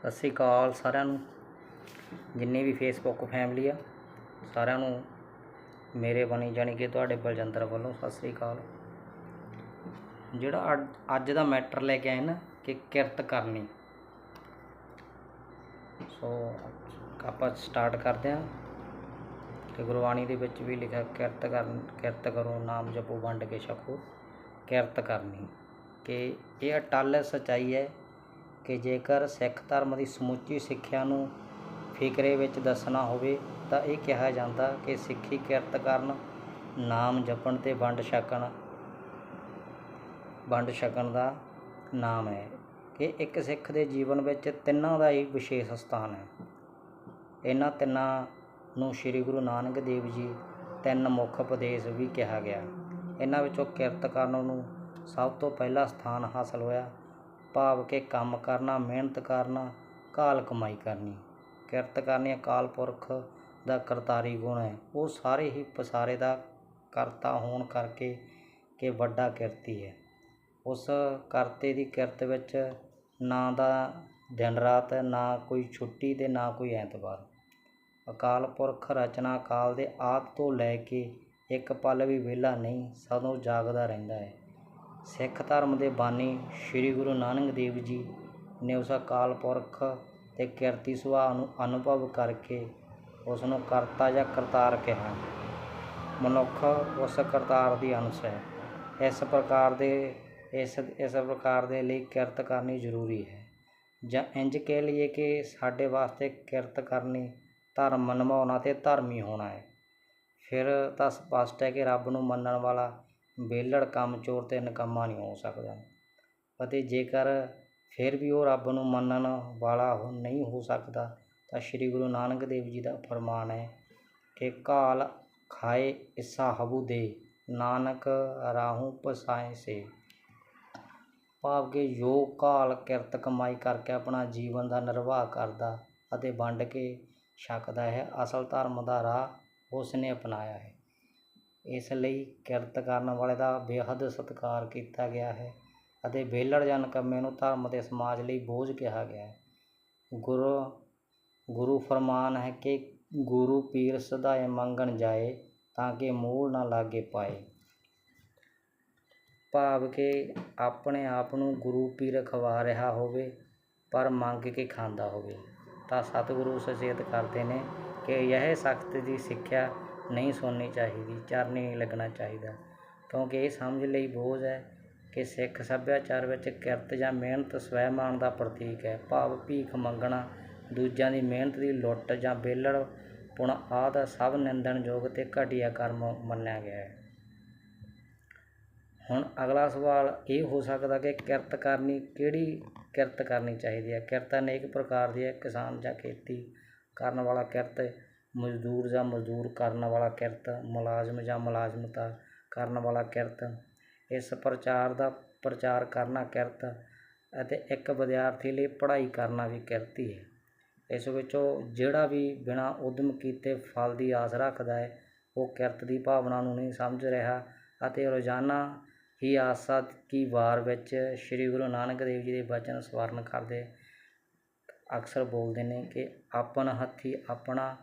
ਸਤਿ ਸ਼੍ਰੀ ਅਕਾਲ ਸਾਰਿਆਂ ਨੂੰ। ਜਿੰਨੀ ਵੀ ਫੇਸਬੁੱਕ ਫੈਮਿਲੀ ਆ, ਸਾਰਿਆਂ ਨੂੰ ਮੇਰੇ ਬਣੀ ਜਾਣੀ ਕਿ ਤੁਹਾਡੇ ਬਲਜਿੰਦਰ ਵੱਲੋਂ ਸਤਿ ਸ਼੍ਰੀ ਅਕਾਲ। ਜਿਹੜਾ ਅੱਜ- ਅੱਜ ਦਾ ਮੈਟਰ ਲੈ ਕੇ ਆਏ ਨਾ ਕਿ ਕਿਰਤ ਕਰਨੀ। ਸੋ ਆਪਾਂ ਸਟਾਰਟ ਕਰਦੇ ਹਾਂ ਤੇ ਗੁਰਬਾਣੀ ਦੇ ਵਿੱਚ ਵੀ ਲਿਖਿਆ, ਕਿਰਤ ਕਰਨ, ਕਿਰਤ ਕਰੋ, ਨਾਮ ਜਪੋ, ਵੰਡ ਕੇ ਛਕੋ, ਕਿਰਤ ਕਰਨੀ। ਕਿ ਇਹ ਅਟੱਲ ਸਚਾਈ ਹੈ ਕਿ ਜੇਕਰ ਸਿੱਖ ਧਰਮ ਦੀ ਸਮੁੱਚੀ ਸਿੱਖਿਆ ਨੂੰ ਫਿਕਰੇ ਵਿੱਚ ਦੱਸਣਾ ਹੋਵੇ, ਤਾਂ ਇਹ ਕਿਹਾ ਜਾਂਦਾ ਕਿ ਸਿੱਖੀ ਕਿਰਤ ਕਰਨ, ਨਾਮ ਜਪਣ ਤੇ ਵੰਡ ਛਕਣ ਵੰਡ ਛਕਣ ਦਾ ਨਾਮ ਹੈ। ਕਿ ਇੱਕ ਸਿੱਖ ਦੇ ਜੀਵਨ ਵਿੱਚ ਤਿੰਨਾਂ ਦਾ ਹੀ ਵਿਸ਼ੇਸ਼ ਸਥਾਨ ਹੈ। ਇਹਨਾਂ ਤਿੰਨਾਂ ਨੂੰ ਸ੍ਰੀ ਗੁਰੂ ਨਾਨਕ ਦੇਵ ਜੀ ਤਿੰਨ ਮੁੱਖ ਉਪਦੇਸ਼ ਵੀ ਕਿਹਾ ਗਿਆ। ਇਹਨਾਂ ਵਿੱਚੋਂ ਕਿਰਤ ਕਰਨ ਨੂੰ ਸਭ ਤੋਂ ਪਹਿਲਾ ਸਥਾਨ ਹਾਸਲ ਹੋਇਆ। ਭਾਵ ਕਿ ਕੰਮ ਕਰਨਾ ਮਿਹਨਤ ਕਰਨਾ ਕਾਲ ਕਮਾਈ ਕਰਨੀ। ਕਿਰਤ ਕਰਨੀ ਅਕਾਲ ਪੁਰਖ ਦਾ ਕਰਤਾਰੀ ਗੁਣ ਹੈ। ਉਹ ਸਾਰੇ ਹੀ ਪਸਾਰੇ ਦਾ ਕਰਤਾ ਹੋਣ ਕਰਕੇ ਕਿ ਵੱਡਾ ਕਿਰਤੀ ਹੈ। ਉਸ ਕਰਤੇ ਦੀ ਕਿਰਤ ਵਿੱਚ ਨਾ ਦਾ ਦਿਨ ਰਾਤ ਹੈ, ਨਾ ਕੋਈ ਛੁੱਟੀ ਤੇ ਨਾ ਕੋਈ ਐਤਵਾਰ। ਅਕਾਲ ਪੁਰਖ ਰਚਨਾ ਕਾਲ ਦੇ ਆਦ ਤੋਂ ਲੈ ਕੇ ਇੱਕ ਪਲ ਵੀ ਵਿਹਲਾ ਨਹੀਂ ਸਦੋਂ ਜਾਗਦਾ ਰਹਿੰਦਾ ਹੈ। ਸਿੱਖ ਧਰਮ ਦੇ ਬਾਨੀ ਸ੍ਰੀ ਗੁਰੂ ਨਾਨਕ ਦੇਵ ਜੀ ਨੇ ਉਸ ਅਕਾਲ ਪੁਰਖ ਅਤੇ ਕਿਰਤੀ ਸੁਭਾਅ ਨੂੰ ਅਨੁਭਵ ਕਰਕੇ ਉਸ ਨੂੰ ਕਰਤਾ ਜਾਂ ਕਰਤਾਰ ਕਿਹਾ। ਮਨੁੱਖ ਉਸ ਕਰਤਾਰ ਦੀ ਅੰਸ਼ ਹੈ। ਇਸ ਪ੍ਰਕਾਰ ਦੇ, ਇਸ ਇਸ ਪ੍ਰਕਾਰ ਦੇ ਲਈ ਕਿਰਤ ਕਰਨੀ ਜ਼ਰੂਰੀ ਹੈ। ਜਾਂ ਇੰਜ ਕਹਿ ਲਈਏ ਕਿ ਸਾਡੇ ਵਾਸਤੇ ਕਿਰਤ ਕਰਨੀ ਧਰਮ ਨਿਭਾਉਣਾ ਅਤੇ ਧਰਮੀ ਹੋਣਾ ਹੈ। ਫਿਰ ਤਾਂ ਸਪਸ਼ਟ ਹੈ ਕਿ ਰੱਬ ਨੂੰ ਮੰਨਣ ਵਾਲਾ ਵਿਹਲੜ ਕੰਮ ਚੋਰ ਤੇ ਨਕੰਮਾ ਨਹੀਂ ਹੋ ਸਕਦਾ। ਅਤੇ ਜੇਕਰ ਫਿਰ ਵੀ ਉਹ ਰੱਬ ਨੂੰ ਮੰਨਣ ਵਾਲਾ ਨਹੀਂ ਹੋ ਸਕਦਾ, ਤਾਂ ਸ੍ਰੀ ਗੁਰੂ ਨਾਨਕ ਦੇਵ ਜੀ ਦਾ ਫਰਮਾਨ ਹੈ ਕਿ ਕਾਲ ਖਾਏ ਇਸਾ ਹਬੂ ਦੇ, ਨਾਨਕ ਰਾਹੂ ਪਸਾਏ ਸੇ। ਭਾਵ ਕਿ ਜੋ ਕਾਲ ਕਿਰਤ ਕਮਾਈ ਕਰਕੇ ਆਪਣਾ ਜੀਵਨ ਦਾ ਨਿਰਵਾਹ ਕਰਦਾ ਅਤੇ ਵੰਡ ਕੇ ਛਕਦਾ ਹੈ, ਅਸਲ ਧਰਮ ਦਾ ਰਾਹ ਉਸ ਨੇ ਅਪਣਾਇਆ ਹੈ। ਇਸ ਲਈ ਕਿਰਤ ਕਰਨ ਵਾਲੇ ਦਾ ਬੇਹੱਦ ਸਤਿਕਾਰ ਕੀਤਾ ਗਿਆ ਹੈ ਅਤੇ ਵਿਹਲੜ ਜਨ ਕੰਮੇ ਨੂੰ ਧਰਮ ਅਤੇ ਸਮਾਜ ਲਈ ਬੋਝ ਕਿਹਾ ਗਿਆ ਹੈ। ਗੁਰੂ ਗੁਰੂ ਫਰਮਾਨ ਹੈ ਕਿ ਗੁਰੂ ਪੀਰ ਸਦਾਏ ਮੰਗਣ ਜਾਏ ਤਾਂ ਕਿ ਮੂਲ ਨਾ ਲਾਗੇ ਪਾਏ। ਭਾਵ ਕਿ ਆਪਣੇ ਆਪ ਨੂੰ ਗੁਰੂ ਪੀਰ ਖਵਾ ਰਿਹਾ ਹੋਵੇ ਪਰ ਮੰਗ ਕੇ ਖਾਂਦਾ ਹੋਵੇ। ਤਾਂ ਸਤਿਗੁਰੂ ਸੁਚੇਤ ਕਰਦੇ ਨੇ ਕਿ ਇਹ ਸਖਤ ਦੀ ਸਿੱਖਿਆ ਨਹੀਂ ਸੁਣਨੀ ਚਾਹੀਦੀ, ਚਰਨੀ ਨਹੀਂ ਲੱਗਣਾ ਚਾਹੀਦਾ। ਕਿਉਂਕਿ ਇਹ ਸਮਝ ਲਈ ਬੋਝ ਹੈ ਕਿ ਸਿੱਖ ਸੱਭਿਆਚਾਰ ਵਿੱਚ ਕਿਰਤ ਜਾਂ ਮਿਹਨਤ ਸਵੈਮਾਨ ਦਾ ਪ੍ਰਤੀਕ ਹੈ। ਭਾਵ ਭੀਖ ਮੰਗਣਾ, ਦੂਜਿਆਂ ਦੀ ਮਿਹਨਤ ਦੀ ਲੁੱਟ ਜਾਂ ਵਿਹਲੜ ਪੁਣ ਆਦਿ ਸਭ ਨਿੰਦਣਯੋਗ ਤੇ ਘਟੀਆ ਕਰਮ ਮੰਨਿਆ ਗਿਆ ਹੈ। ਹੁਣ ਅਗਲਾ ਸਵਾਲ ਇਹ ਹੋ ਸਕਦਾ ਕਿ ਕਿਰਤ ਕਰਨੀ, ਕਿਹੜੀ ਕਿਰਤ ਕਰਨੀ ਚਾਹੀਦੀ ਹੈ? ਕਿਰਤ ਅਨੇਕ ਪ੍ਰਕਾਰ ਦੀ ਹੈ ਕਿਸਾਨ ਜਾਂ ਖੇਤੀ ਕਰਨ ਵਾਲਾ ਕਿਰਤ ਮਜ਼ਦੂਰ ਜਾਂ ਮਜ਼ਦੂਰ ਕਰਨ ਵਾਲਾ ਕਿਰਤ, ਮੁਲਾਜ਼ਮ ਜਾਂ ਮੁਲਾਜ਼ਮਤਾ ਕਰਨ ਵਾਲਾ ਕਿਰਤ, ਇਸ ਪ੍ਰਚਾਰ ਦਾ ਪ੍ਰਚਾਰ ਕਰਨਾ ਕਿਰਤ ਅਤੇ ਇੱਕ ਵਿਦਿਆਰਥੀ ਲਈ ਪੜ੍ਹਾਈ ਕਰਨਾ ਵੀ ਕਿਰਤ ਹੀ। ਹੈ ਇਸ ਵਿੱਚੋਂ ਜਿਹੜਾ ਵੀ ਬਿਨਾਂ ਉੱਦਮ ਕੀਤੇ ਫਲ ਦੀ ਆਸ ਰੱਖਦਾ ਹੈ, ਉਹ ਕਿਰਤ ਦੀ ਭਾਵਨਾ ਨੂੰ ਨਹੀਂ ਸਮਝ ਰਿਹਾ ਅਤੇ ਰੋਜ਼ਾਨਾ ਹੀ ਆਸਾ ਕੀ ਵਾਰ ਵਿੱਚ ਸ੍ਰੀ ਗੁਰੂ ਨਾਨਕ ਦੇਵ ਜੀ ਦੇ ਬਚਨ ਸਵਰਨ ਕਰਦੇ ਅਕਸਰ ਬੋਲਦੇ ਨੇ ਕਿ ਆਪਣ ਹੱਥੀ ਆਪਣਾ